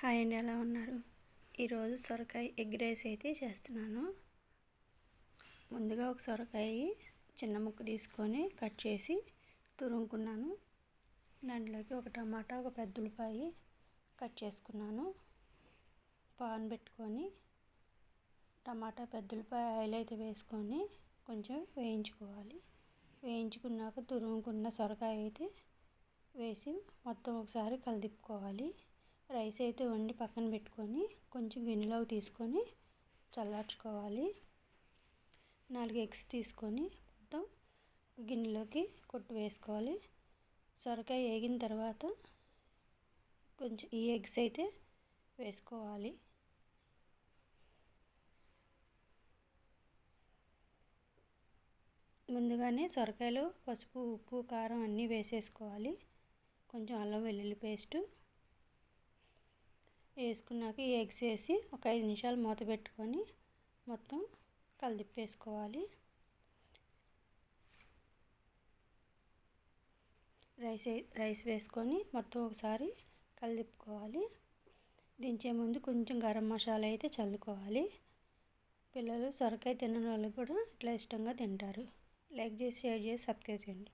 Hi అండి ఎలా ఉన్నారు? ఈరోజు సొరకాయ ఎగ్ రైస్ అయితే చేస్తున్నాను. ముందుగా ఒక సొరకాయ చిన్న ముక్క తీసుకొని కట్ చేసి తురుముకున్నాను. దాంట్లోకి ఒక టమాటా ఒక పెద్ద ఉల్లిపాయ కట్ చేసుకున్నాను. పాన్ పెట్టుకొని టమాటా పెద్ద ఉల్లిపాయ ఆయిల్ అయితే వేసుకొని కొంచెం వేయించుకోవాలి. వేయించుకున్నాక తురుముకున్న సొరకాయ అయితే వేసి మొత్తం ఒకసారి కలిదిప్పుకోవాలి. రైస్ అయితే వండి పక్కన పెట్టుకొని కొంచెం గిన్నెలోకి తీసుకొని చల్లార్చుకోవాలి. నాలుగు ఎగ్స్ తీసుకొని మొత్తం గిన్నెలోకి కొట్టు వేసుకోవాలి. సొరకాయ వేగిన తర్వాత కొంచెం ఈ ఎగ్స్ అయితే వేసుకోవాలి. ముందుగానే సొరకాయలు పసుపు ఉప్పు కారం అన్నీ వేసేసుకోవాలి. కొంచెం అల్లం వెల్లుల్లి పేస్టు వేసుకున్నాక ఈ ఎగ్స్ వేసి ఒక ఐదు నిమిషాలు మూత పెట్టుకొని మొత్తం కలిదిప్పేసుకోవాలి. రైస్ రైస్ వేసుకొని మొత్తం ఒకసారి కలిదిప్పుకోవాలి. దించే ముందు కొంచెం గరం మసాలా అయితే చల్లుకోవాలి. పిల్లలు సొరకాయ తినని వాళ్ళు కూడా ఇట్లా ఇష్టంగా తింటారు. లైక్ చేసి షేర్ చేసి సబ్స్క్రైబ్ చేయండి.